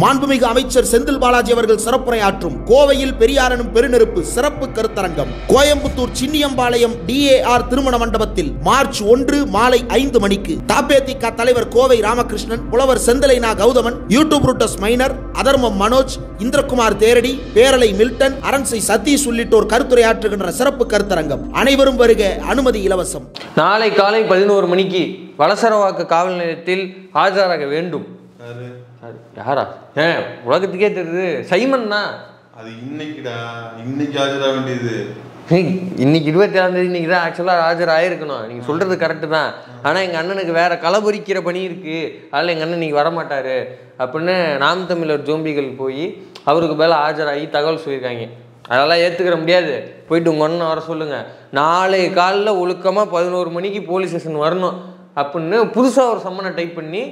மாண்புமிகு அமைச்சர் செந்தில் பாலாஜி அவர்கள் சிறப்புரையாற்றும் கோவையில் பெரியாரனும் பெருநெருப்பு சிறப்பு கருத்தரங்கம் கோயம்புத்தூர் சின்னியம்பாளையம் டிஏஆர் திருமண மண்டபத்தில் மார்ச் ஒன்று மாலை ஐந்து மணிக்கு தாபேதிக தலைவர் கோவை ராமகிருஷ்ணன் புலவர் செந்திலைனா கௌதமன் யூடியூப் ரூட்டஸ் மைனர் அதர்மம் மனோஜ் இந்திரகுமார் தேரடி பேரலை மில்டன் அரண்சை சதீஷ் உள்ளிட்டோர் கருத்துரையாற்றுகின்ற சிறப்பு கருத்தரங்கம். அனைவரும் வருக அனுமதி இலவசம். நாளை காலை பதினோரு மணிக்கு வலசரவாக்க காவல் நிலையத்தில் ஆஜராக வேண்டும். யாரு? ஏன் உலகத்துக்கே தெரியுது. சைமன் தான் அது இன்னைக்குடா. இன்னைக்கு ஆஜரா வேண்டியது. இன்னைக்கு இருபத்தி ஏழாம் தேதி இன்னைக்கு தான் ஆக்சுவலாக ஆஜர் ஆயிருக்கணும். நீங்கள் சொல்கிறது கரெக்டு தான். ஆனால் எங்கள் அண்ணனுக்கு வேற களபறிக்கிற பணி இருக்குது அதில் எங்கள் அண்ணன் இன்னைக்கு வரமாட்டாரு அப்படின்னு நாம் தமிழர் ஜோம்பிகள் போய் அவருக்கு மேலே ஆஜராகி தகவல் சொல்லியிருக்காங்க. அதெல்லாம் ஏற்றுக்கிற முடியாது. போயிட்டு உங்கள் அண்ணன் வர சொல்லுங்கள் நாளை காலைல ஒழுக்கமாக பதினோரு மணிக்கு போலீஸ் ஸ்டேஷன் வரணும். அப்படின்னு புதுசாக ஒரு சம்மனை டைப் பண்ணி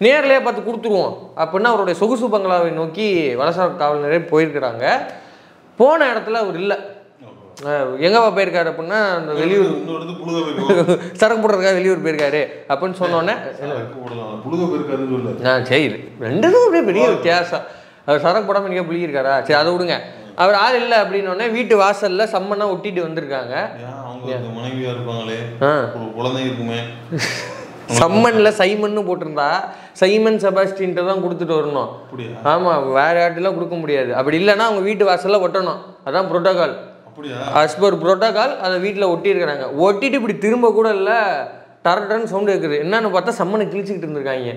நேர்லயே பார்த்து கொடுத்துருவோம். அப்படின்னு அவருடைய சொகுசு பங்களாவை நோக்கி வலசர காவல் நிலையம் போயிருக்கிறாங்க. போன இடத்துல அவர் இல்லை. எங்கப்பா போயிருக்காரு அப்படின்னா அந்த வெளியூர் சரக்கு போடுறதுக்காக வெளியூர் போயிருக்காரு அப்படின்னு சொன்னோன்னே நான் சரி. ரெண்டுக்கும் அப்படியே பெரிய வித்தியாசம். அவர் சரக்கு போடாமல் நீங்கள் புளியிருக்காரா சரி அதை விடுங்க. அவர் ஆள் இல்லை அப்படின்னோடனே வீட்டு வாசல்ல சம்மனா ஒட்டிட்டு வந்திருக்காங்க. மனைவியா இருப்பாங்களே? ஆ. குழந்தை இருக்குமே. சம்மன்ல சைமன்னு போட்டிருந்தா சைமன் செபாஸ்டின்ட்டு தான் கொடுத்துட்டு வரணும். அப்படியா? ஆமா வேற யார்ட்டெல்லாம் கொடுக்க முடியாது. அப்படி இல்லைன்னா அவங்க வீட்டு வாசல்ல ஒட்டணும். அதான் புரோட்டோகால் அஸ் பர் புரோட்டோகால் அதை வீட்டில் ஒட்டியிருக்கிறாங்க. ஒட்டிட்டு இப்படி திரும்ப கூட இல்லை டரட்டன்னு சவுண்டு கேட்குது என்னன்னு பார்த்தா சம்மனை கிழிச்சிக்கிட்டு இருந்திருக்காங்க.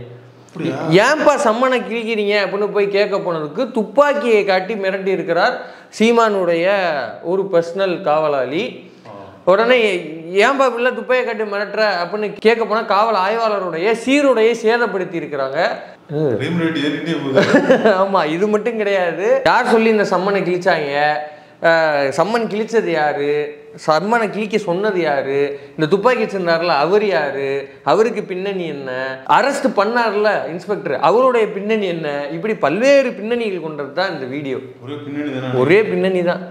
ஏன்பா சம்மனை கிழிக்கிறீங்க அப்படின்னு போய் கேட்க போனதுக்கு துப்பாக்கியை காட்டி மிரட்டி இருக்கிறார் சீமானுடைய ஒரு பர்சனல் காவலாளி. உடனே ஏன்பா இப்படில துப்பாக்கியை காட்டி மிரட்டுற அப்படின்னு கேட்க போனால் காவல் ஆய்வாளருடைய சீருடையை சேதப்படுத்தி இருக்கிறாங்க. ரீம் ரேட் ஏறிட்டே போகுது. ஆமா இது மட்டும் கிடையாது. யார் சொல்லி இந்த சம்மனை கிழிச்சாங்க? சம்மன் கிழிச்சது யாரு? சம்மனை கிழிக்க சொன்னது யாரு? இந்த துப்பாக்கி வச்சிருந்தாருல அவர் யாரு? அவருக்கு பின்னணி என்ன? அரெஸ்ட் பண்ணார்ல இன்ஸ்பெக்டர் அவருடைய பின்னணி என்ன? இப்படி பல்வேறு பின்னணிகள் கொண்டது தான் இந்த வீடியோ ஒரே பின்னணி தானே? ஒரே பின்னணி தான்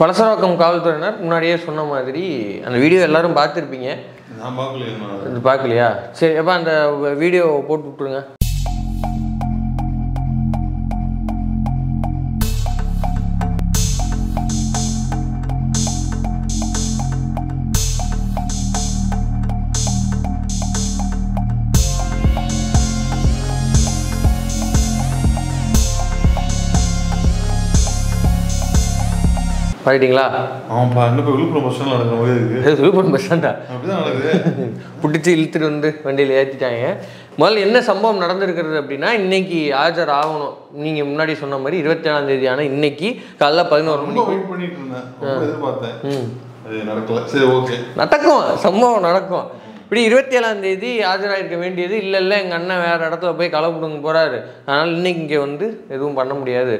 பலசரவாக்கம் காவல்துறையினர் முன்னாடியே சொன்ன மாதிரி அந்த வீடியோ எல்லாரும் பார்த்துருப்பீங்க. நான் பார்க்கலையா சரி அப்போ அந்த வீடியோ போட்டு விட்ருங்க பாடிட்டீங்களா ஆமாப்பா இப்போ விழுப்புரம் பஸ் ஸ்டாண்டில் நடக்கிற மாதிரி விழுப்புரம் பஸ் ஸ்டாண்டா அப்படிதான் நடக்குது. பிடிச்சி இழுத்துட்டு வந்து வண்டியில் ஏற்றிட்டாங்க முதல்ல என்ன சம்பவம் நடந்திருக்கிறது அப்படின்னா இன்னைக்கு ஆஜர் ஆகணும். நீங்கள் முன்னாடி சொன்ன மாதிரி இருபத்தி ஏழாம் தேதி ஆனால் இன்னைக்கு காலைல பதினோரு மணிக்கு. வெயிட் பண்ணிட்டு இருந்தேன். எதிர்பார்த்தேன். நடக்கல. சரி ஓகே நடக்கும். சம்பவம் நடக்கும். இப்படி இருபத்தி ஏழாம் தேதி ஆஜராயிருக்க வேண்டியது இல்லை இல்லை எங்கள் அண்ணன் வேறு இடத்துல போய் களை பிடுங்க போகிறாரு அதனால் இன்றைக்கி இங்கே வந்து எதுவும் பண்ண முடியாது.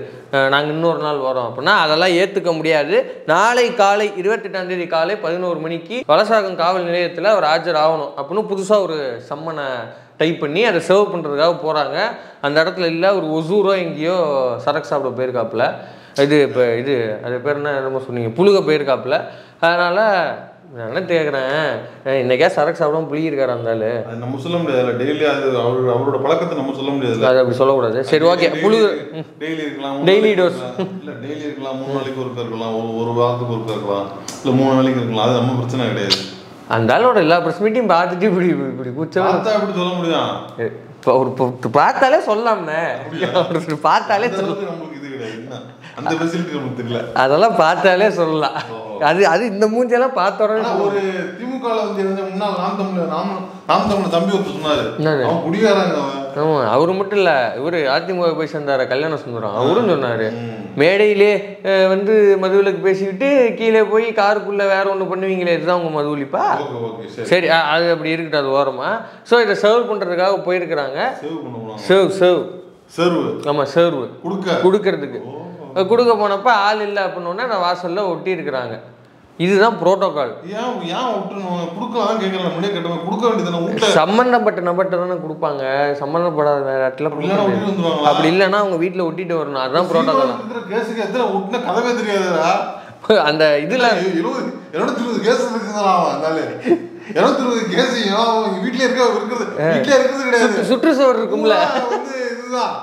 நாங்கள் இன்னொரு நாள் வரோம் அப்படின்னா அதெல்லாம் ஏற்றுக்க முடியாது. நாளை காலை இருபத்தெட்டாம் தேதி காலை பதினோரு மணிக்கு வலசாகம் காவல் நிலையத்தில் அவர் ஆஜர் ஆகணும் அப்படின்னு புதுசாக ஒரு சம்மனை டைப் பண்ணி அதை சர்வ் பண்ணுறதுக்காக போகிறாங்க அந்த இடத்துல இல்லை ஒரு ஒசூரோ எங்கேயோ சரக்கு சாப்பிட போயிருக்காப்புல. இது இப்போ இது அது பேர் என்ன? என்னமோ சொன்னீங்க. புழுக போயிருக்காப்புல. அதனால் நான் என்ன கேட்குறேன் இன்னைக்கே சரக்கு சாப்பிடாம புளியிருக்காரு அந்த ஆளு. அது நம்ம சொல்ல முடியாதுல்ல. டெய்லி அது அவரோட அவரோட பழக்கத்தை நம்ம சொல்ல முடியாதுல்ல. அது அப்படி சொல்லக்கூடாது. சரி ஓகே. புழு டெய்லி இருக்கலாம் dose. இருக்கலாம். இல்ல டெய்லி இருக்கலாம் மூணு நாளைக்கு ஒருக்கா இருக்கலாம் ஒரு ஒரு வாரத்துக்கு ஒருக்கா இருக்கலாம் இல்ல மூணு நாளைக்கு இருக்கலாம். அது நம்ம பிரச்சனை கிடையாது. அந்த ஆளோட எல்லா பிரஸ் மீட்டிங் பார்த்துட்டு இப்படி இப்படி கூச்சம் பார்த்தா எப்படி சொல்ல முடியும்? இப்போ ஒரு பார்த்தாலே சொல்லலாம்ண்ணே பார்த்தாலே அந்த சொல்ல அளவுக்கு நம்மளுக்கு இது கிடையாது. அந்த ஃபெசிலிட்டி நமக்கு தெரியல. அதெல்லாம் பார்த்தாலே சொல்லலாம். அது அது இந்த மூஞ்சியெல்லாம் பார்த்த ஆனா உடனே ஒரு திமுக வந்து முன்னாள் நாம் தமிழர் நாம் நாம் தமிழர் தம்பி ஒருத்தர் சொன்னாரு? அவன் குடிகாரங்க ஆமாம் அவர் மட்டும் இல்லை இவர் அதிமுக போய் சேர்ந்தார கல்யாண சுந்தரம். அவரும் சொன்னார். மேடையிலே வந்து மதுவிலக்கு பேசிக்கிட்டு கீழே போய் காருக்குள்ளே வேற ஒன்று பண்ணுவீங்களே இதுதான் உங்கள் மதுவிலிப்பா? சரி. அது அப்படி இருக்கட்டும் அது ஓரமா. ஸோ இதை சர்வ் பண்ணுறதுக்காக போயிருக்கிறாங்க. சர்வ் சர்வ் சர்வ் ஆமாம் சர்வ் குடுக்க. கொடுக்கறதுக்கு. கொடுக்க போனப்ப ஆள் இல்லை அப்படின்னோடனே நான் வாசலில் ஒட்டி இருக்கிறாங்க இதுதான் புரோட்டோகால் ஏன் ஏன் விட்டுருணும் குடுக்கலாம் கேட்கல முன்னே கேட்டவங்க கொடுக்க வேண்டியது சம்மந்தப்பட்ட நபர்கிட்ட தானே கொடுப்பாங்க. சம்மந்தப்படாத வேற இடத்துல அப்படி இல்லைன்னா அவங்க வீட்டில் ஒட்டிட்டு வரணும். அதுதான் புரோட்டோகால் கேஸுக்கு எத்தனை விட்டுன கதவே தெரியாதுடா. அந்த இதுல இருநூத்தி இருபது கேஸ் இருக்குங்களா அதனால இருபத்தி இருபது கேஸையும் வீட்லயே இருக்க இருக்கிறது வீட்லயே இருக்கிறது கிடையாது. சுற்றுச்சுவர் இருக்கும்ல. இதுதான்.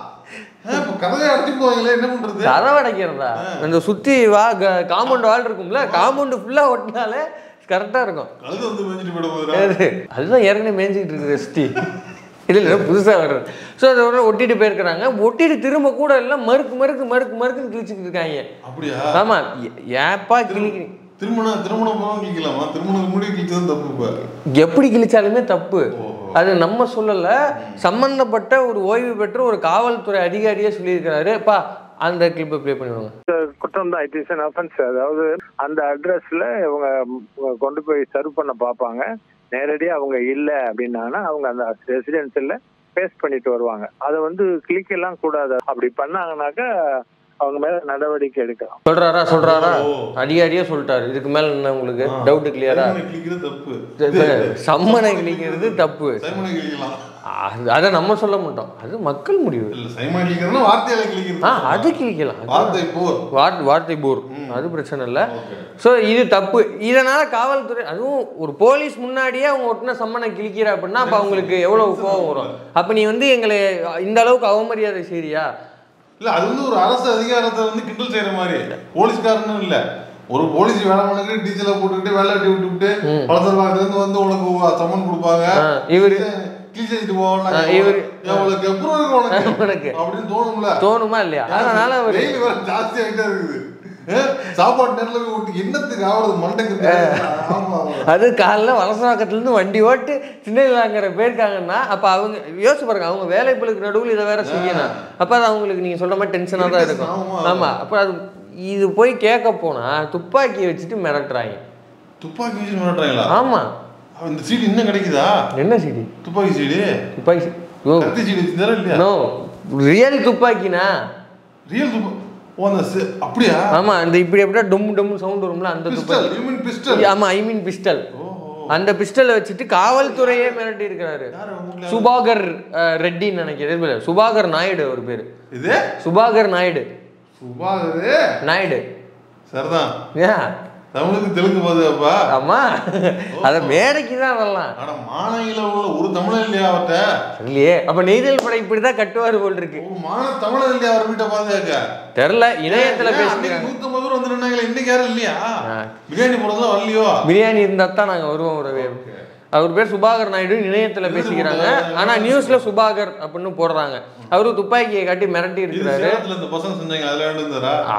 கதவடைக்கிறதா இந்த சுத்தி வா காம்பவுண்ட் வால் இருக்கும்ல காம்பவுண்ட் ஃபுல்லா ஒட்டினாலே கரெக்டா இருக்கும். மேய்ஞ்சிட்டு அதுதான் ஏற்கனவே மேய்ஞ்சிக்கிட்டு இருக்குது எஸ்டி இல்லை இல்லை புதுசாக வர்றது. ஸோ அதை உடனே ஒட்டிட்டு போயிருக்கிறாங்க. ஒட்டிட்டு திரும்ப கூட எல்லாம் மறுக்கு மறுக்கு மறுக்கு மறுக்குன்னு கிழிச்சிட்டு இருக்காங்க. அப்படியா? ஆமா ஏ- ஏப்பா கிழிக்கிறீங்க திருமணம் திருமணம் போனோம் கிளிக்கலாமா திருமணம் எப்படி கிழிச்சாலுமே தப்பு. அது நம்ம சொல்லலை. சம்பந்தப்பட்ட ஒரு ஓய்வு பெற்ற ஒரு காவல்துறை அதிகாரியே சொல்லியிருக்கிறாரு. பா அந்த கிளிப்பை ப்ளே பண்ணிடுவாங்க. குற்றம் தான் இட் இஸ் அன் அஃபென்ஸ் அதாவது அந்த அட்ரஸ்ல இவங்க கொண்டு போய் சர்வ் பண்ண பார்ப்பாங்க. நேரடியாக அவங்க இல்லை அப்படின்னாங்கன்னா அவங்க அந்த ரெசிடென்சியில் பேஸ்ட் பண்ணிட்டு வருவாங்க. அதை வந்து கிளிக் எல்லாம் கூடாது. அப்படி பண்ணாங்கனாக்கா அவங்க மேல நடவடிக்கை எடுக்கலாம். சொல்றாரா சொல்றாரா. அதிகாரியே சொல்லிட்டாரு. இதுக்கு மேல என்ன உங்களுக்கு? டவுட் கிளியரா சம்மனை கிழிக்கிறது தப்பு. அது- நம்ம சொல்ல மாட்டோம். அது மக்கள் முடிவு. அது கிழிக்கலாம். வார்த்தை போர். வார் வார்த்தை போர். அது பிரச்சனை இல்லை. ஸோ இது தப்பு. இதனால காவல்துறை அதுவும் ஒரு போலீஸ் முன்னாடியே அவங்க ஒட்டின சம்மனை கிழிக்கிற அப்படின்னா அப்போ அவங்களுக்கு எவ்வளோ கோவம் வரும். அப்போ நீ வந்து எங்களை இந்த அளவுக்கு அவமரியாதை செய்றியா? இல்ல அது வந்து ஒரு அரசு அதிகாரத்தை வந்து கிண்டல் செய்யற மாதிரி. போலீஸ்காரனும் இல்ல. ஒரு போலீஸ் வேலை பண்ணுக்கு டீச்சரை போட்டுக்கிட்டு வேலை வெட்டி விட்டுவிட்டு பழத்தரவாகத்துல இருந்து வந்து உனக்கு சம்மன் கொடுப்பாங்க. இவரு. அப்படின்னு தோணும்ல. தோணுமா இல்லையா? அதனால ஜாஸ்தி ஆகிட்டே இருக்குது. சாப்பாடு நேரத்துல விட்டு என்னத்துக்கு ஆகுறது மண்டைக்கு. அது காலைல வலசவாக்கத்துலேருந்து வண்டி ஓட்டு சின்னங்கிற போயிருக்காங்கன்னா அப்போ அவங்க யோசிச்சு பாருங்க அவங்க வேலைப்பளுக்கு நடுவில் இதை வேற செய்யணும். அப்போ அது அவங்களுக்கு நீங்கள் சொல்ற மாதிரி டென்ஷனாக தான் இருக்கும். ஆமா. ஆமாம் அப்போ அது இது போய் கேட்க போனால் துப்பாக்கியை வச்சுட்டு மிரட்டுறாங்க. துப்பாக்கி வச்சு மிரட்டுறாங்களா? ஆமாம் இந்த சீடு இன்னும் கிடைக்குதா? என்ன சிடி? துப்பாக்கி சீடு? துப்பாக்கி சீடு வச்சுருந்தாரா இல்லையா? நோ ரியல் துப்பாக்கினா? ரியல் துப்பா ஓ அந்த சி- அப்படியா? ஆமா அந்த இப்படி எப்படியா டும் டும் சவுண்ட் வரும்ல அந்த துப்பாக்கி ஆமா ஐ மீன் பிஸ்டல் அந்த பிஸ்டலை வச்சுட்டு காவல்துறையே மிரட்டி இருக்கிறாரு. சுபாகர் ரெட்டின்னு நினைக்கிறேன். சுபாகர் நாயுடு அவர் பேரு. இது? சுபாகர் நாயுடு. சுபாகரு? நாயுடு. சரிதான். தமிழுக்கு தெலுங்கு போகுது அப்பா. ஆமா. அத மேடைக்கு தான் அதெல்லாம். ஆனா மானங்கில உள்ள ஒரு தமிழன் இல்லையா அவர்கிட்ட இல்லையே. அப்ப நெய்தல் படை இப்படிதான் கட்டுவாரு போல் இருக்கு. ஒரு மான தமிழன் இல்லையா அவர் வீட்டை பாதுகாக்க? தெரில இணையத்துல பேசிக்கிறாங்க. நூத்தம்பது பேர் வந்து நின்னாங்களே இன்னைக்கு யாரும் இல்லையா. பிரியாணி போடுறதுலாம் வரலையோ? பிரியாணி இருந்தா தான் நாங்க வருவோம் உறவே. அவர் பேர் சுபாகர் நாயுடு இணையத்துல பேசிக்கிறாங்க. ஆனா நியூஸ்ல சுபாகர் அப்படின்னு போடுறாங்க. அவரு துப்பாக்கியை காட்டி மிரட்டி இருக்கிறாரு.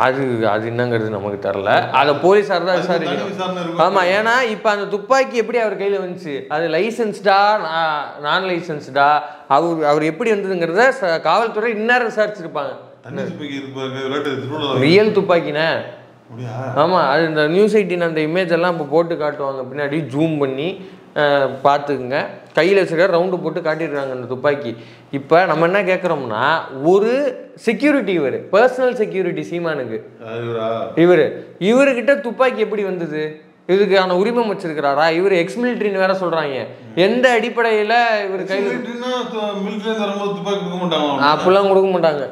அது அது என்னங்கிறது நமக்கு தெரில அதை போலீஸார் தான் விசாரிக்கணும். விசாரணை இருக்கும். ஆமா ஏன்னா இப்போ அந்த துப்பாக்கி எப்படி அவர் கையில வந்துச்சு? அது லைசன்ஸ்டா நான் லைசன்ஸ்டா அவர் அவர் எப்படி வந்ததுங்கிறத காவல்துறை இந்நேரம் விசாரிச்சிருப்பாங்க. ரியல் துப்பாக்கினே? அப்படியா? ஆமா அது இந்த நியூஸ் எயிட்டின் அந்த இமேஜ் எல்லாம் இப்போ போட்டு காட்டுவாங்க. பின்னாடி ஜூம் பண்ணி பார்த்துக்குங்க. கையில் வச்சுருக்க ரவுண்டு போட்டு காட்டிடுறாங்க அந்த துப்பாக்கி. இப்போ நம்ம என்ன கேட்குறோம்னா ஒரு செக்யூரிட்டி இவர். பர்சனல் செக்யூரிட்டி சீமானுக்கு. இவர்? இவர்கிட்ட துப்பாக்கி எப்படி வந்தது? இதுக்கான உரிமம் வச்சிருக்கிறாரா? இவர் எக்ஸ் மிலிட்ரின்னு வேற சொல்றாங்க. எந்த அடிப்படையில இவர் வரும்போது துப்பாக்கி கொடுக்க மாட்டாங்க.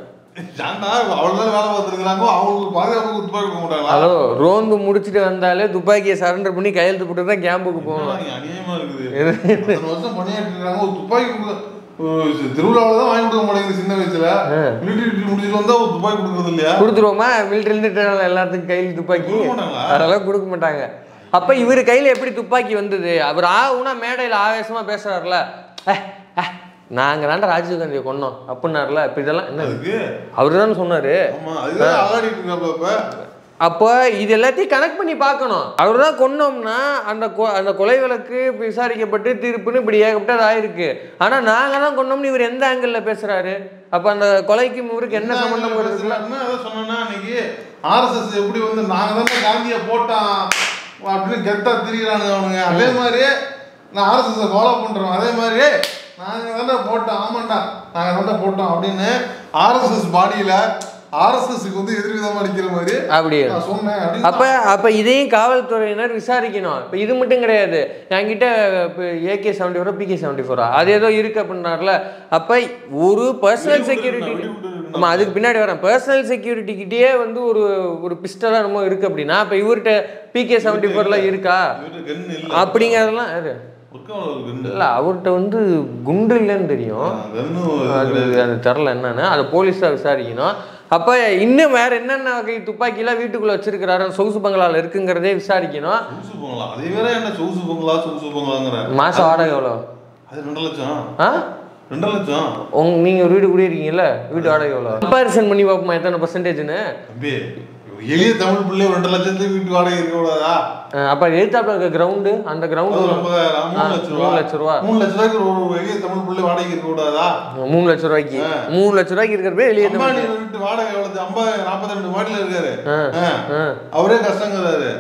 ஹலோ ரோந்து முடிச்சுட்டு வந்தாலே துப்பாக்கியை சரண்டர் பண்ணி கையெழுத்து போட்டு தான் கேம்புக்கு போகணும். திருவிழாவில் தான் வாங்கி கொடுக்க மாட்டேங்குது சின்ன வயசுல. மிலிட்டரி முடிச்சுட்டு வந்தா ஒரு துப்பாக்கி கொடுக்கறது இல்லையா? கொடுத்துருவோமா? மிலிட்டரிலேருந்து எல்லாத்துக்கும் கையில் துப்பாக்கி? அதெல்லாம் கொடுக்க மாட்டாங்க. அப்ப இவர் கையில எப்படி துப்பாக்கி வந்தது? அவர் ஆகுனா மேடையில ஆவேசமா பேசுறாருல. "அஹ், அஹ், நாங்க தாண்டா ராஜீவ் காந்தியை கொன்னோம் அப்படின்னாருல இப்ப இதெல்லாம் என்ன? அவரு தானே சொன்னாரு. அப்போ. இது எல்லாத்தையும் கனெக்ட் பண்ணி பார்க்கணும். அவர் தான் கொன்னோம்னா அந்த கொ- அந்த கொலை வழக்கு விசாரிக்கப்பட்டு தீர்ப்புன்னு இப்படி ஏகப்பட்டது ஆயிருக்கு ஆனா நாங்க தான் கொன்னோம்னு இவர் எந்த ஆங்கிள் பேசுறாரு? அப்ப அந்த கொலைக்கும் இவருக்கு என்ன பேசுறாருன்னா அதான் சொன்னேன்னா அன்னைக்கு ஆர்எஸ்எஸ் எப்படி வந்து நாங்க தானே காந்தியை போட்டான் அப்படின்னு கெத்தா திரிகிறானுங்க அவனுங்க. அதே மாதிரி நான் ஆர்எஸ்எஸ் ஃபாலோ பண்றோம் அதே மாதிரி நாங்க தானே போட்டோம். ஆமாண்டா. நாங்க தானே போட்டோம் அப்படின்னு ஆர்எஸ்எஸ் பாடியில ஆர்எஸ்எஸ்க்கு வந்து எதிர்விதமா அடிக்கிற மாதிரி அப்படி நான் சொன்னேன். அப்ப அப்ப இதையும் காவல்துறையினர் விசாரிக்கணும். இப்ப இது மட்டும் கிடையாது. என்கிட்ட ஏகே செவன்டி ஃபோரா பிகே செவன்டி ஃபோரா அது ஏதோ இருக்கு அப்படின்னார்ல. அப்ப ஒரு பர்சனல் செக்யூரிட்டி இருக்கணும், வெடிகுண்டு இருக்கணும். ஆமா அதுக்கு பின்னாடி வரேன். பர்சனல் செக்யூரிட்டிக்கிட்டே வந்து ஒரு ஒரு பிஸ்டலா என்னமோ இருக்கு அப்படின்னா அப்ப இவர்கிட்ட பிகே செவன்டி ஃபோர்ல இருக்கா. அப்படிங்கிறதெல்லாம்? ஒர்க் இல்லை அவர்கிட்ட வந்து குண்டு இல்லைன்னு தெரியும். அது அது தெரில என்னன்னு. அதை போலீஸ் தான் விசாரிக்கணும். அப்போ இன்னும் வேற என்னென்ன வகை துப்பாக்கிலாம் வீட்டுக்குள்ள வச்சிருக்கிறாரு? சொகுசு பங்களால இருக்குங்கிறதே விசாரிக்கணும். அது வேற என்ன சொகுசு பொங்கலா சொகுசு பொங்கலாங்கிற மாசம் வாடகை எவ்வளோ அது ரெண்டு லட்சம். ஆ? ரெண்டு லட்சம். உங்க நீங்க ஒரு வீடு குடியிருக்கீங்கல்ல? வீட்டு வாடகை எவ்வளோ கம்பேரிசன் பண்ணி பார்ப்போமா எத்தனை பர்சன்டேஜ்னு எளிய தமிழ் பிள்ளை ரெண்டு லட்சத்துக்கு வீட்டு வாடகை இருக்க கூடாதா? அப்போ எழுத்தாப்புல இருக்க கிரவுண்டு அந்த கிரவுண்டு மூணு லட்ச ரூபா. மூணு லட்ச ரூபாய்க்கு ஒரு எளிய தமிழ் பிள்ளை வாடகை இருக்க கூடாதா? மூணு லட்ச ரூபாய்க்கு. மூணு லட்ச ரூபாய்க்கு இருக்கிறப்ப வெளியே அம்பானி வீட்டு வாடகை எவ்வளவு ஐம்பது நாற்பத்தி ரெண்டு மாடியில இருக்காரு. அவரே கஷ்டங்கிறாரு.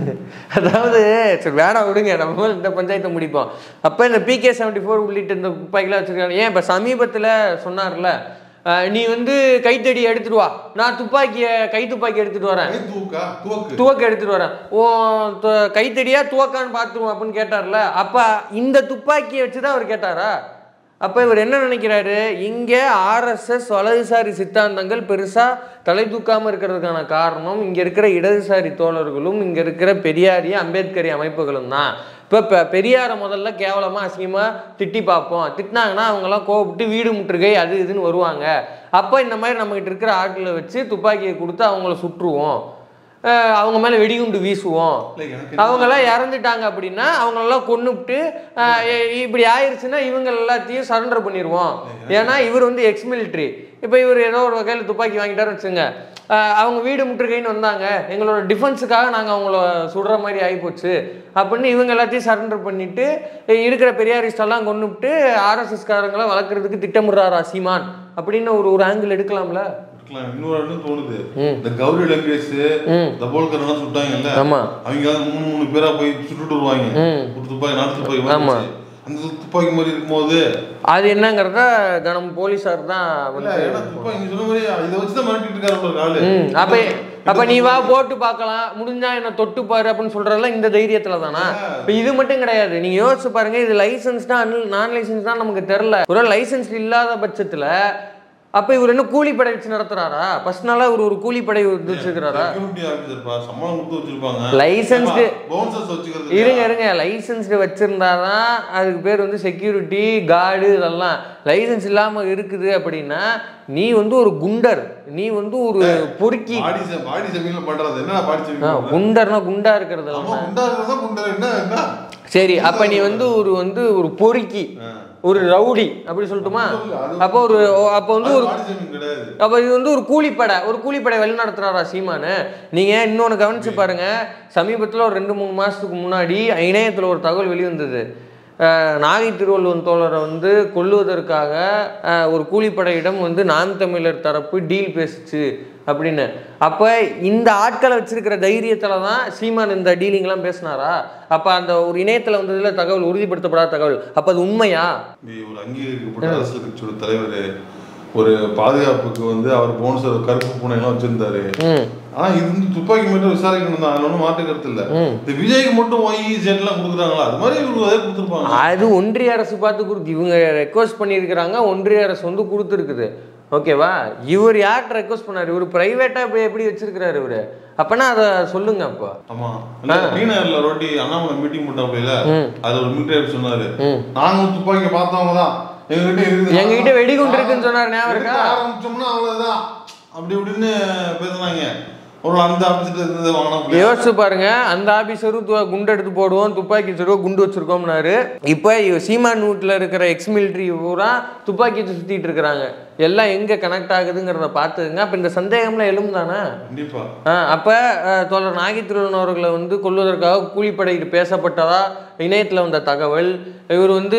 அதாவது சரி வேணாம் விடுங்க. நம்ம இந்த பஞ்சாயத்தை முடிப்போம். அப்போ இந்த பிகே செவன்டி ஃபோர் உள்ளிட்ட இந்த துப்பாக்கிலாம் வச்சிருக்காங்க. ஏன் இப்போ சமீபத்தில் சொன்னார்ல நீ வந்து கைத்தடி எடுத்துட்டு வா. நான் துப்பாக்கிய கை துப்பாக்கி எடுத்துட்டு வரேன். துவக்கு. எடுத்துட்டு வரேன். ஓ கைத்தடியா துவக்கான்னு பார்த்துருவோம் அப்படின்னு கேட்டார்ல. அப்ப இந்த துப்பாக்கியை வச்சு தான் அவர் கேட்டாரா? அப்போ இவர் என்ன நினைக்கிறாரு? இங்கே ஆர்எஸ்எஸ் வலதுசாரி சித்தாந்தங்கள் பெருசாக தலை தூக்காமல் இருக்கிறதுக்கான காரணம் இங்கே இருக்கிற இடதுசாரி தோழர்களும் இங்கே இருக்கிற பெரியாரிய அம்பேத்கரி அமைப்புகளும் தான். இப்போ இப்போ பெரியாரை முதல்ல கேவலமாக அசிங்கமாக திட்டி பார்ப்போம். திட்டினாங்கன்னா அவங்கெல்லாம் கோவப்பட்டு வீடு முற்றுகை அது இதுன்னு வருவாங்க. அப்போ இந்த மாதிரி நம்மகிட்ட இருக்கிற ஆட்களை வச்சு துப்பாக்கியை கொடுத்து அவங்கள சுற்றுவோம். அவங்க மேலே வெடிகுண்டு வீசுவோம். அவங்கெல்லாம் இறந்துட்டாங்க அப்படின்னா அவங்களெல்லாம் இ- இப்படி ஆயிருச்சுன்னா இவங்க எல்லாத்தையும் சரண்டர் பண்ணிடுவோம் ஏன்னா இவர் வந்து எக்ஸ் மிலிட்ரி இப்போ இவர் ஏதோ ஒரு வகையில் துப்பாக்கி வாங்கிட்டாருன்னு வச்சுங்க அவங்க வீடு முற்றுகைன்னு வந்தாங்க. எங்களோட டிஃபென்ஸுக்காக நாங்கள் அவங்கள சுடுற மாதிரி ஆகிப்போச்சு அப்படின்னு இவங்க எல்லாத்தையும் சரண்டர் பண்ணிட்டு இருக்கிற பெரியாரிஸ்டெல்லாம் கொண்டுவிட்டு ஆர்எஸ்எஸ்காரங்களை வளர்க்குறதுக்கு திட்டமிடுறாரா சீமான்? அப்படின்னு ஒரு ஒரு ஆங்கிள் எடுக்கலாம்ல. இன்னொரு தோணுது. இந்த கௌரி லங்கேஷ். தபோல்கர் எல்லாம் சுட்டாங்கல்ல? ஆமா. அவங்க மூணு மூணு பேரா போய் சுட்டுட்டு வருவாங்க. ம். ஒரு துப்பாக்கி நாட்டு துப்பாக்கி மாதிரி ஆமா. அந்த துப்பாக்கி மாதிரி இருக்கும்போது அது என்னங்கிறத கனம் போலீஸார் தான் துப்பாக்கி நீங்க சொன்ன மாதிரி இதை வச்சுதான் மிரட்டிட்டு இருக்காரு ஒரு ஆளு. ம். அப்ப அப்ப நீ வா போட்டு பார்க்கலாம். முடிஞ்சா என்ன தொட்டு பாரு அப்படின்னு சொல்றதெல்லாம் இந்த தைரியத்துல தானா? இப்ப இது மட்டும் கிடையாது. நீங்க யோசிச்சு பாருங்க இது லைசன்ஸ் தான் நான் லைசன்ஸ் தான் நமக்கு தெரியல. ஒரு லைசன்ஸ் இல்லாத பட்சத்துல அப்ப இவர் என்ன கூலிப்படை வச்சு நடத்துறாரா? ஃபர்ஸ்ட் நாளா இவர் ஒரு கூலிப்படை பா. சம்பளம் கொடுத்து வச்சிருப்பாங்க. லைசன்ஸ்டு இருங்க இருங்க. லைசன்ஸ்டு வச்சிருந்தாதான் அதுக்கு பேர் வந்து செக்யூரிட்டி கார்டு இதெல்லாம். லைசன்ஸ் இல்லாம இருக்குது அப்படின்னா நீ வந்து ஒரு குண்டர். நீ வந்து ஒரு பொறுக்கி. குண்டர்னா குண்டா இருக்கிறது சரி அப்ப நீ வந்து ஒரு வந்து ஒரு பொறுக்கி. ஒரு ரவுடி அப்படி சொல்லட்டுமா? அப்போ ஒரு அப்போ வந்து ஒரு அப்போ இது வந்து ஒரு கூலிப்படை ஒரு கூலிப்படை வழி நடத்துறாரா சீமானு? நீங்க இன்னொன்னு கவனிச்சு பாருங்க சமீபத்துல ஒரு ரெண்டு மூணு மாசத்துக்கு முன்னாடி இணையத்துல ஒரு தகவல் வெளிவந்தது. நாகை திருவள்ளுவன் தோழரை வந்து கொல்லுவதற்காக ஒரு கூலிப்படையிடம் வந்து நாம் தமிழர் தரப்பு டீல் பேசுச்சு அப்படின்னு. அப்போ இந்த ஆட்களை வச்சிருக்கிற தைரியத்துல தான் சீமான் இந்த டீலிங்லாம் பேசினாரா? அப்போ அந்த ஒரு இணையத்துல வந்ததுல தகவல் உறுதிப்படுத்தப்படாத தகவல் அப்போ அது உண்மையா? ஒரு அங்கீகரிக்கப்பட்ட அரசியல் கட்சியோட தலைவர் ஒரு பாதுகாப்புக்கு வந்து அவர் போனசர் கருப்பு பூனை எல்லாம் வச்சிருந்தாரு ம் ஆனா இது வந்து துப்பாக்கி மட்டும் விசாரிக்கணும் தான். ஒன்றும் மாற்று கருத்து இல்ல. இந்த விஜய்க்கு மட்டும் ஒய் ஜெட் எல்லாம் கொடுக்குறாங்களா? அது மாதிரி இவருக்கு அதே கொடுத்துருப்பாங்க. அது ஒன்றிய அரசு பார்த்து கொடுத்து இவங்க ரெக்வஸ்ட் பண்ணியிருக்கிறாங்க ஒன்றிய அரசு வந்து கொடுத்துருக்குது. ஓகேவா இவர் யார்கிட்ட ரெக்வஸ்ட் பண்ணாரு? இவர் பிரைவேட்டா போய் எப்படி வச்சிருக்கிறாரு இவரு? அப்பனா அதை சொல்லுங்க அப்போ. ஆமா. இல்ல மீனர்ல ரொட்டி அண்ணாமலை மீட்டிங் போட்டாப்ல அது ஒரு மிலிட்டரி சொன்னாரு. ம். நாங்க துப்பாக்கி பார்த்தவங்க தான். எங்ககிட்ட இருக்குது. எங்ககிட்ட வெடிகுண்டு இருக்குன்னு சொன்னாரு ஞாபகம் இருக்கா? ஆரம்பிச்சோம்னா அவ்வளவுதான். அப்படி இப்படின்னு பேசுனாங்க. யோசிச்சு பாருங்க. அந்த ஆபீசரும் குண்டு எடுத்து போடுவோம் துப்பாக்கி வச்சிருக்கோம் குண்டு வச்சிருக்கோம்னாரு. இப்போ சீமான் வீட்டில் இருக்கிற எக்ஸ் மிலிட்ரி பூரா துப்பாக்கி வச்சு சுத்திட்டு இருக்கிறாங்க. எல்லாம் எங்க கனெக்ட் ஆகுதுங்கிறத பார்த்துங்க அப்ப இந்த சந்தேகம்லாம் எழும் தானே அப்போ தோழர் நாகித்திருவன் அவர்களை வந்து கொல்வதற்காக கூலிப்படை பேசப்பட்டதா? இணையத்தில் வந்த தகவல். இவர் வந்து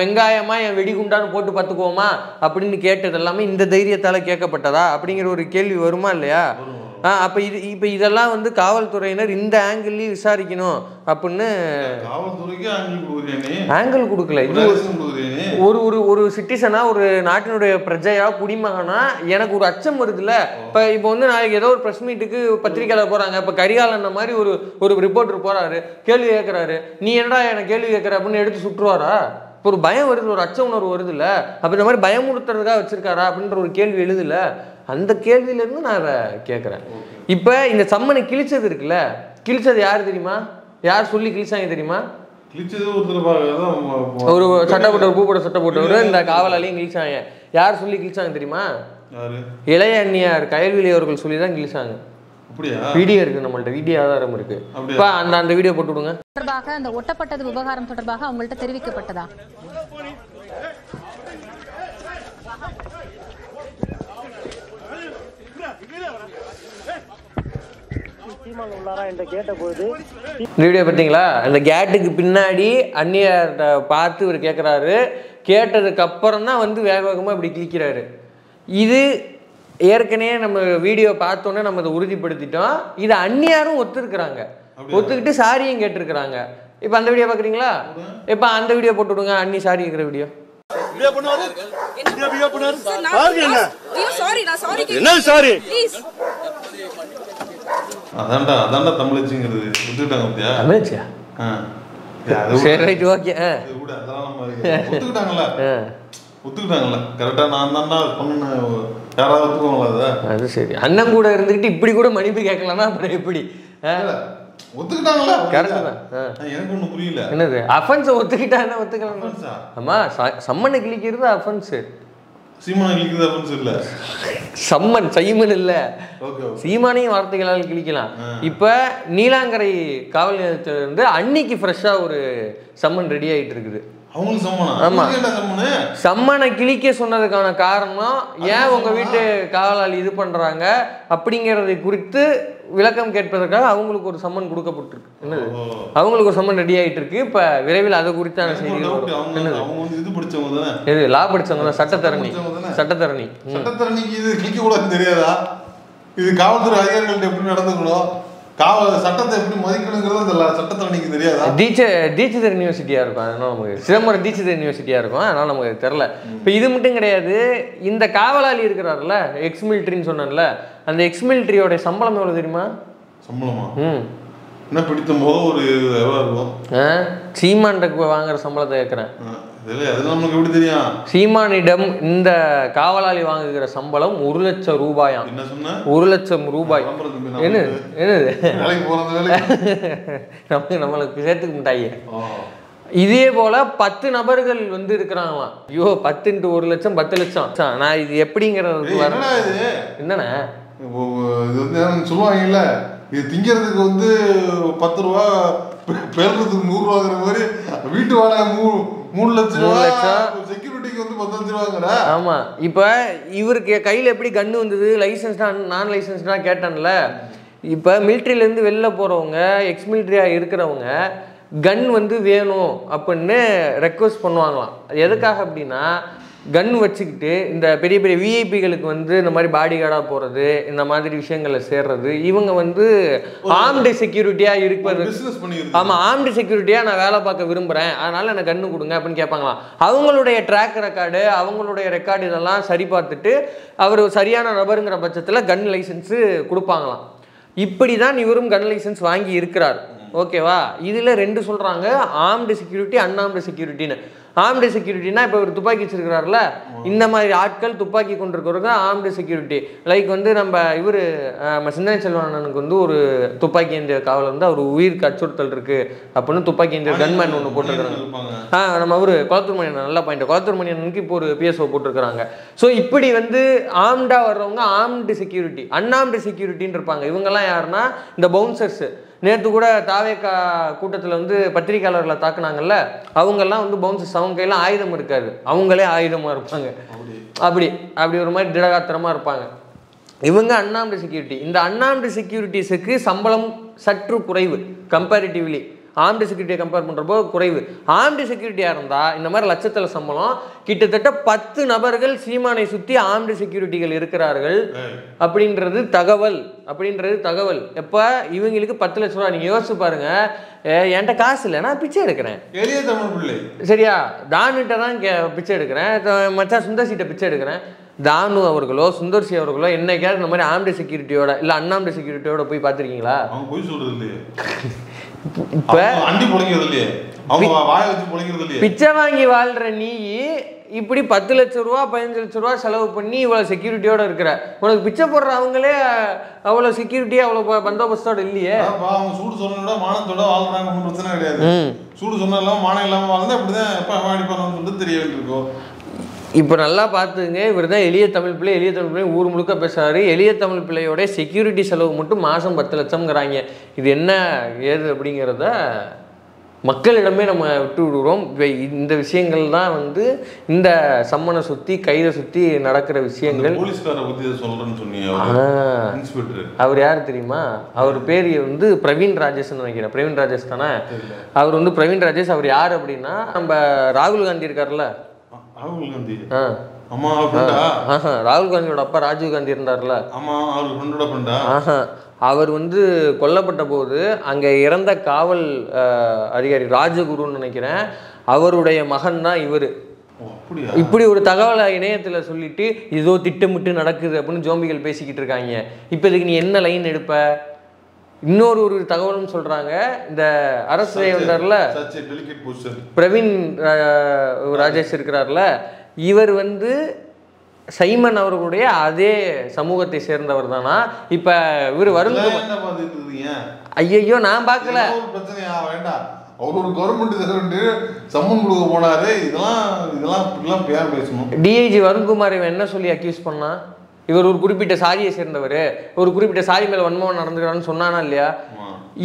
வெங்காயமா என் வெடிகுண்டான்னு போட்டு பார்த்துக்குவோமா? அப்படின்னு கேட்டது எல்லாமே இந்த தைரியத்தால் கேட்கப்பட்டதா? அப்படிங்கிற ஒரு கேள்வி வருமா இல்லையா? அப்போ இது இப்போ இதெல்லாம் வந்து காவல்துறையினர் இந்த ஆங்கிள்லையும் விசாரிக்கணும் அப்படின்னு காவல்துறைக்கு ஆங்கிள் கொடுக்கல. இது ஒரு- ஒரு ஒரு ஒரு சிட்டிசனா ஒரு நாட்டினுடைய பிரஜையா குடிமகனா எனக்கு ஒரு அச்சம் வருதுல்ல இப்போ இப்போ வந்து நாளைக்கு ஏதோ ஒரு ப்ரெஸ் மீட்டுக்கு பத்திரிக்கையாளர் போறாங்க. இப்போ கரிகாலன் மாதிரி ஒரு ஒரு ரிப்போர்ட்டர் போறாரு. கேள்வி கேட்கறாரு நீ என்னடா எனக்கு கேள்வி கேட்கற அப்படின்னு எடுத்து சுற்றுவாரா இப்போ ஒரு பயம் வருது ஒரு அச்ச உணர்வு வருதுல்ல அப்போ இந்த மாதிரி பயமுறுத்துறதுக்காக வச்சிருக்காரா அப்படின்ற ஒரு கேள்வி எழுதுல. அந்த கேள்வியில இருந்து நான் அதை கேட்குறேன். இப்போ இந்த சம்மனை கிழிச்சது இருக்குல்ல கிழிச்சது யார் தெரியுமா? யார் சொல்லி கிழிச்சாங்க தெரியுமா? ஒரு சட்டை பூ போட்ட சட்டை போட்டவர் இந்த காவலாலையும் கிழிச்சாங்க. யார் சொல்லி கிழிச்சாங்க தெரியுமா? யாரு? இளைய அந்நியார் கயல்விழி அவர்கள் சொல்லி தான் கிழிச்சாங்க. அப்படியா? வீடியோ இருக்கு நம்மள்ட்ட வீடியோ ஆதாரம் இருக்கு? இப்போ அந்த அந்த வீடியோ போட்டு விடுங்க. தொடர்பாக அந்த ஒட்டப்பட்டது விவகாரம் தொடர்பாக அவங்கள்ட்ட தெரிவிக்கப்பட்டதா? சீமான் உள்ளாரா என்று கேட்டபோது வீடியோ பார்த்தீங்களா? அந்த கேட்டுக்கு பின்னாடி அந்நியார்கிட்ட பார்த்து இவர் கேட்குறாரு கேட்டதுக்கு அப்புறம் தான் வந்து வேக வேகமாக இப்படி கிழிக்கிறாரு. இது ஏற்கனவே நம்ம வீடியோ பார்த்தோன்னே நம்ம இதை உறுதிப்படுத்திட்டோம். இது அந்நியாரும் ஒத்துருக்குறாங்க. ஒத்துக்கிட்டு சாரியும் கேட்டிருக்கிறாங்க. இப்போ அந்த வீடியோ பார்க்குறீங்களா இப்போ அந்த வீடியோ போட்டு விடுங்க. அண்ணி சாரி கேட்குற வீடியோ. சாரி நான் சாரி என்ன? சாரி? ப்ளீஸ் அதான்டா அதான்டா தமிழச்சிங்கிறது. ஒத்துக்கிட்டாங்க அப்படியா அது சரி ரைட் ஓகே. விட, அதெல்லாம் நம்ம ஒத்துக்கிட்டாங்கல்ல. ஆ. ஒத்துக்கிட்டாங்கல்ல. கரெக்டா நான் தான்டா பொண்ணு யாராவது ஒத்துக்குவாங்களா அதை? அது சரி. அண்ணன் கூட இருந்துக்கிட்டு இப்படி கூட மன்னிப்பு கேட்கலன்னா அப்புறம் எப்படி? ஒத்துக்கிட்டாங்களா Correct தான். எனக்கு ஒண்ணு புரியல. என்னது? அஃபென்ஸை ஒத்துக்கிட்டா என்ன ஒத்துக்கலாம்? Offense ஆ? ஆமா ச- சம்மனை கிழிக்கிறது அஃபென்ஸு சீமான கிழிக்குது சொல்லல சம்மன் சைமன் இல்ல. சீமானையும் வார்த்தைகளால் கிழிக்கலாம். இப்ப நீலாங்கரை காவல் நிலையத்துல இருந்து அன்னைக்கு ஃப்ரெஷ்ஷா ஒரு சம்மன் ரெடி ஆயிட்டு இருக்குது. சம்மனா கிழிக்க சொன்னதுக்கான காரணம் ஏன் உங்க வீட்டு காவலாளி இது பண்றாங்க அப்படிங்கறதை குறித்து விளக்கம் கேட்பதற்காக அவங்களுக்கு ஒரு சம்மன் கொடுக்கப்பட்டிருக்கு. என்னது. அவங்களுக்கு ஒரு சம்மன் ரெடி ஆயிட்டு இருக்கு இப்ப விரைவில் அது குறித்தான வந்து இது லா படிச்சவங்க தான்? சட்டத்தரணி? சட்டத்தரணி. சட்டத்தரணிக்கு இது கிழிக்க கூடாதுன்னு தெரியாதா? இது காவல்துறை அதிகாரிகள்ட்ட எப்படி நடந்துக்கணும்? காவல் சட்டத்தை எப்படி மதிக்கணுங்கிறது அந்த தெரியாதா? தீட்ச தீட்சிதர் யூனிவர்சிட்டியாக இருக்கும். அதனால நமக்கு சிதம்பரம் யூனிவர்சிட்டியாக இருக்கும். அதனால நமக்கு தெரில இப்போ இது மட்டும் கிடையாது. இந்த காவலாளி இருக்கிறார்ல எக்ஸ் மிலிட்ரின்னு சொன்னேன்ல அந்த எக்ஸ் மிலிட்ரியோட சம்பளம் எவ்வளோ தெரியுமா? சம்பளமா? ம். என்ன பிடித்த போது ஒரு இருக்கும் ஆ சீமான்டக்கு வாங்குற சம்பளத்தை கேட்குறேன் நமக்கு எப்படி தெரியும்? சீமானிடம் இந்த காவலாளி வாங்குகிற சம்பளம் ஒரு லட்சம் ரூபாயாம். ஒரு லட்சம் ரூபாய். என்னது? என்னது? நம்ம நம்மளுக்கு சேர்த்துக்க மாட்டாங்க ஆ. இதே போல பத்து நபர்கள் வந்து இருக்கிறாங்களாம். ஐயோ பத்து இன்ட்டு ஒரு லட்சம் பத்து லட்சம். நான் இது எப்படிங்கிறது என்னண்ணே? இது வந்து சொல்லுவாங்கல்ல இது திங்கிறதுக்கு வந்து பத்து ரூபா பேருந்துக்கு நூறு ரூபாங்கிற மாதிரி வீட்டு வாடகை மூ மூணு லட்சம் மூணு ரூபா லட்சம். செக்யூரிட்டிக்கு வந்து பத்து லட்ச ரூபாங்கிற ஆமா. இப்போ இவருக்கு கையில் எப்படி கன்று வந்தது? லைசன்ஸ்னா நான் லைசன்ஸ்னா கேட்டேன்ல. இப்போ மிலிட்ரியிலேருந்து வெளில போகிறவங்க எக்ஸ் மிலிட்ரியாக இருக்கிறவங்க கன் வந்து வேணும் அப்படின்னு ரெக்வஸ்ட் பண்ணுவாங்களாம். எதுக்காக அப்படின்னா கன் வச்சுக்கிட்டு இந்த பெரிய பெரிய விஐபிகளுக்கு வந்து இந்த மாதிரி பாடி கார்டாக போகிறது இந்த மாதிரி விஷயங்களில் சேர்றது இவங்க வந்து ஆர்ம்டு செக்யூரிட்டியாக இருப்பது. ஆமாம் ஆர்ம்டு செக்யூரிட்டியாக நான் வேலை பார்க்க விரும்புகிறேன் அதனால் எனக்கு கன்று கொடுங்க அப்படின்னு கேட்பாங்களாம் அவங்களுடைய ட்ராக் ரெக்கார்டு அவங்களுடைய ரெக்கார்டு இதெல்லாம் சரி பார்த்துட்டு அவர் சரியான நபருங்கிற பட்சத்தில் கன் லைசன்ஸு கொடுப்பாங்களாம். இப்படி தான் இவரும் கன் லைசன்ஸ் வாங்கி இருக்கிறார். ஓகேவா? இதில் ரெண்டு சொல்கிறாங்க ஆர்ம்டு செக்யூரிட்டி அன்ஆர்ம்டு செக்யூரிட்டின்னு ஆர்ம்டு செக்யூரிட்டினா இப்போ ஒரு துப்பாக்கி வச்சிருக்கிறாருல இந்த மாதிரி ஆட்கள் துப்பாக்கி கொண்டிருக்கிறவங்க ஆர்ம்டு செக்யூரிட்டி லைக் வந்து நம்ம இவர் சிந்தனை செல்வனனுக்கு வந்து ஒரு துப்பாக்கி ஏந்திய காவல் வந்து அவர் உயிருக்கு அச்சுறுத்தல் இருக்கு அப்படின்னு துப்பாக்கி ஏந்திய கன்மேன் ஒன்று போட்டிருக்கிறாங்க. ஆ நம்ம அவரு குளத்தூர் மணியன் நல்ல பாயிண்ட் குளத்தூர் மணியனுக்கு இப்போ ஒரு பிஎஸ்ஓ போட்டிருக்கிறாங்க. ஸோ இப்படி வந்து ஆர்ம்டா வர்றவங்க ஆர்ம்டு செக்யூரிட்டி அன்ஆர்ம்டு செக்யூரிட்டின்னு இருப்பாங்க. இவங்கெல்லாம் யாருன்னா இந்த பவுன்சர்ஸ் நேற்று கூட தாவேக்கா கூட்டத்தில் வந்து பத்திரிக்கையாளர்களை தாக்குனாங்கல்ல அவங்கெல்லாம் வந்து பவுன்சர்ஸ் அவங்க கையில் ஆயுதம் இருக்காது. அவங்களே ஆயுதமாக இருப்பாங்க. அப்படி. அப்படி ஒரு மாதிரி திடகாத்திரமாக இருப்பாங்க. இவங்க அன்ஆர்ம்டு செக்யூரிட்டி இந்த அன்ஆர்ம்டு செக்யூரிட்டிஸுக்கு சம்பளம் சற்று குறைவு கம்பேரிட்டிவ்லி ஆர்ம்டு செக்யூரிட்டியை கம்பேர் பண்ணுறப்போ குறைவு. ஆர்ம்டு செக்யூரிட்டியாக இருந்தால் இந்த மாதிரி லட்சத்தில் சம்பளம் கிட்டத்தட்ட பத்து நபர்கள் சீமானை சுற்றி ஆர்ம்டு செக்யூரிட்டிகள் இருக்கிறார்கள் அப்படின்றது தகவல். அப்படின்றது தகவல். எப்போ? இவங்களுக்கு பத்து லட்ச ரூபா. நீங்கள் யோசிச்சு பாருங்க. ஏ, என்கிட்ட காசு இல்லை. நான் பிச்சை எடுக்கிறேன். எளிய தமிழ் பிள்ளை. சரியா? தானுகிட்ட தான் கே பிச்சை எடுக்கிறேன். மச்சான் சுந்தர்சிட்ட பிச்சை எடுக்கிறேன். தானு அவர்களோ சுந்தர்சி அவர்களோ என்னைக்காவது இந்த மாதிரி ஆம்டு செக்யூரிட்டியோட இல்லை அண்ணாம்டு செக்யூரிட்டியோட போய் பார்த்துருக்கீங்களா? இப்போ அண்டி பொழைக்கிறது இல்லையே. அவங்க வாயை வச்சு பொழைக்கிறது இல்லையே. பிச்சை வாங்கி வாழ்ற நீ இப்படி பத்து லட்ச ரூபா பதினஞ்சு லட்ச ரூபா செலவு பண்ணி இவ்வளோ செக்யூரிட்டியோட இருக்கிற. உனக்கு பிச்சை போடுற அவங்களே அவ்வளோ செக்யூரிட்டி அவ்வளோ பந்தோபஸ்தோட இல்லையே. அவங்க சூடு சொன்னோட மானத்தோட வாழ்றாங்க ஒன்றும் பிரச்சனை கிடையாது. சூடு சொன்ன இல்லாம மானம் இல்லாம வாழ்ந்தா இப்படிதான் எப்ப அவன் அடிப்பானு சொல்லிட்டு தெரிய வேண்டியிருக்கும். இப்போ நல்லா பார்த்துங்க இவர் தான் எளிய தமிழ் பிள்ளை எளிய தமிழ் பிள்ளை ஊர் முழுக்க பேசுறாரு. எளிய தமிழ் பிள்ளையோட செக்யூரிட்டி செலவு மட்டும் மாதம் பத்து லட்சம்ங்கிறாங்க. இது என்ன ஏது அப்படிங்கிறத மக்களிடமே நம்ம விட்டு இப்ப இந்த விஷயங்கள் தான் வந்து இந்த சம்மனை சுற்றி கைதை சுற்றி நடக்கிற விஷயங்கள். அவர். யார் தெரியுமா? அவர் பேர் வந்து பிரவீன் ராஜேஷ்னு நினைக்கிறேன். பிரவீன் ராஜேஷ் தானே அவர் வந்து பிரவீன் ராஜேஷ் அவர் யார் அப்படின்னா நம்ம ராகுல் காந்தி இருக்கார்ல ராகுல் காந்தி. ஆ. ஆஹா ராகுல் காந்தியோட அப்பா ராஜீவ் காந்தி இருந்தார்ல. ஆமா அவர் ஃப்ரெண்டோட ஃப்ரெண்டா ஆஹா அவர் வந்து கொல்லப்பட்ட போது அங்கே இறந்த காவல் அதிகாரி ராஜகுருன்னு நினைக்கிறேன். அவருடைய மகன் தான் இவர். இப்படி ஒரு தகவலை இணையத்தில் சொல்லிட்டு ஏதோ திட்டமிட்டு நடக்குது அப்படின்னு ஜோம்பிகள் பேசிக்கிட்டு இருக்காங்க. இப்போ இதுக்கு நீ என்ன லைன் எடுப்ப? இன்னொரு ஒரு தகவலும் சொல்றாங்க. இந்த அரசு வந்தார்ல பிரவீன் ராஜேஷ் இருக்கிறார்ல. இவர் வந்து சைமன் அவர்களுடைய அதே சமூகத்தை சேர்ந்தவர் தானா இப்போ இவர் வரும் ஐயையோ நான் பார்க்கல. அவர் ஒரு கவர்மெண்ட் செக்ரட்டரி சம்மன் கொடுக்க போனாரு. இதெல்லாம் இதெல்லாம் இப்படிலாம் பேர் பேசணும். டிஐஜி வருண்குமார் இவன் என்ன சொல்லி அக்யூஸ் பண்ணா இவர் ஒரு குறிப்பிட்ட சாதியை சேர்ந்தவர் ஒரு குறிப்பிட்ட சாதி மேலே வன்மம் நடந்துக்கிறான்னு சொன்னானா இல்லையா.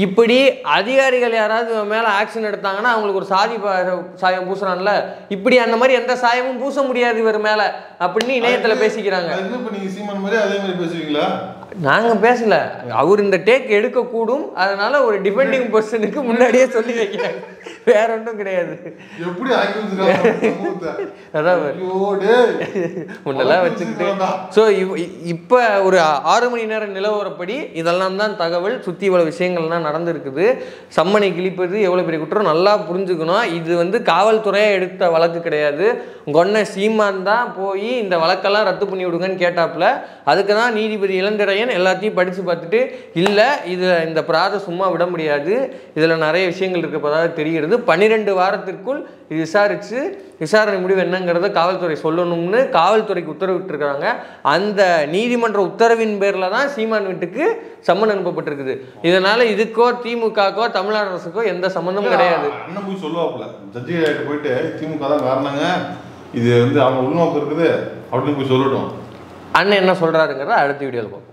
இப்படி அதிகாரிகள் யாராவது மேலே ஆக்ஷன் எடுத்தாங்கன்னா அவங்களுக்கு ஒரு சாதி சாயம் பூசுறான்ல இப்படி அந்த மாதிரி எந்த சாயமும் பூச முடியாது இவர் மேலே அப்படின்னு இணையத்தில் பேசிக்கிறாங்க. இப்ப நீங்க சீமான் மாதிரி அதே மாதிரி பேசுவீங்களா? நாங்க பேசல. அவர் இந்த டேக் எடுக்கக்கூடும். அதனால ஒரு டிபெண்டிங் பர்சனுக்கு முன்னாடியே சொல்லி வைக்கிறாங்க வேற ஒன்றும் கிடையாது. எப்படி வளர்த்து வச்சுக்கிட்டு. ஸோ இப்போ ஒரு ஆறு மணி நேரம் நிலவரப்படி இதெல்லாம் தான் தகவல். சுற்றி இவ்வளோ விஷயங்கள்லாம் நடந்திருக்குது. சம்மனை கிழிப்பது எவ்வளோ பெரிய குற்றம்? நல்லா புரிஞ்சுக்கணும். இது வந்து காவல்துறையாக எடுத்த வழக்கு கிடையாது. கொன்ன சீமான் தான் போய் இந்த வழக்கெல்லாம் ரத்து பண்ணி விடுங்கன்னு கேட்டாப்புல. அதுக்கு தான் நீதிபதி இளந்திரையன் எல்லாத்தையும் படித்து பார்த்துட்டு இல்லை இது இந்த பிராத சும்மா விட முடியாது. இதில் நிறைய விஷயங்கள் இருப்பதாக தெரிகிறது. பன்னிரெண்டு வாரத்திற்குள் இது விசாரித்து விசாரணை முடிவு என்னங்கிறத காவல்துறை சொல்லணும்னு காவல்துறைக்கு உத்தரவிட்டிருக்கிறாங்க. அந்த நீதிமன்ற உத்தரவின் பேரில் தான் சீமான் வீட்டுக்கு சம்மன் அனுப்பப்பட்டிருக்குது. இதனால் இதுக்கோ திமுகக்கோ தமிழ்நாடு அரசுக்கோ எந்த சம்மந்தமும் கிடையாது. அண்ணன் போய் சொல்லுவாப்புல ஜட்ஜி போயிட்டு திமுக தான் காரணங்க இது வந்து அவங்க உள்நோக்கம் இருக்குது அப்படின்னு போய் சொல்லட்டும். அண்ணன் என்ன சொல்கிறாருங்கிறத அடுத்த வீடியோவில் பார்ப்போம்.